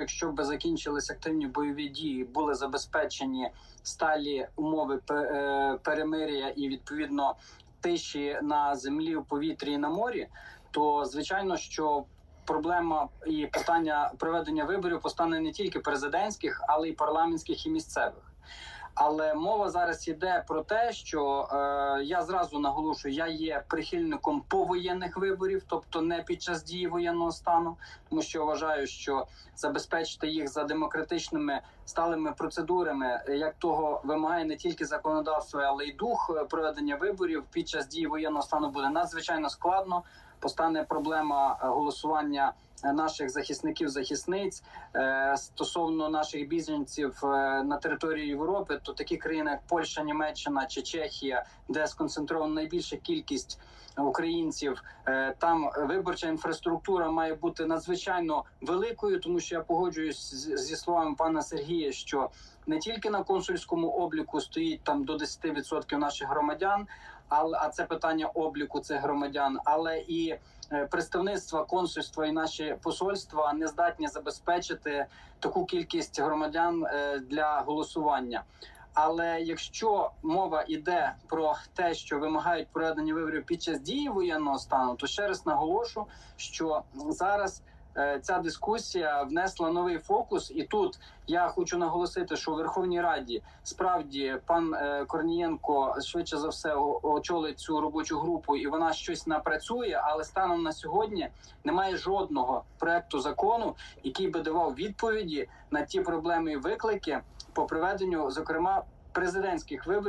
якщо б закінчились активні бойові дії, були забезпечені сталі умови е, перемир'я і відповідно тиші на землі, у повітрі і на морі, то звичайно, що проблема і питання проведення виборів постане не тільки президентських, але й парламентських і місцевих. Але мова зараз йде про те, що е, я зразу наголошую, я є прихильником повоєнних виборів, тобто не під час дії воєнного стану, тому що вважаю, що забезпечити їх за демократичними сталими процедурами, е, як того вимагає не тільки законодавство, але й дух е, проведення виборів під час дії воєнного стану буде надзвичайно складно. Постане проблема е, голосування е, наших захисників захисниць Е, стосовно наших біженців на території Європи, то такі країни, як Польща, Німеччина чи Чехія, де сконцентрована найбільша кількість українців, там виборча інфраструктура має бути надзвичайно великою, тому що я погоджуюсь зі словами пана Сергія, що не тільки на консульському обліку стоїть там до 10% наших громадян, але а це питання обліку цих громадян, але і е, представництва, консульства і наші посольства не здатні забезпечити таку кількість громадян е, для голосування. Але якщо мова йде про те, що вимагають проведення виборів під час дії воєнного стану, то ще раз наголошу, що зараз ця дискусія внесла новий фокус, і тут я хочу наголосити, що у Верховній Раді справді пан е, Корнієнко швидше за все очолить цю робочу групу, і вона щось напрацює. Але станом на сьогодні немає жодного проекту закону, який би давав відповіді на ті проблеми і виклики по проведенню, зокрема президентських виборів.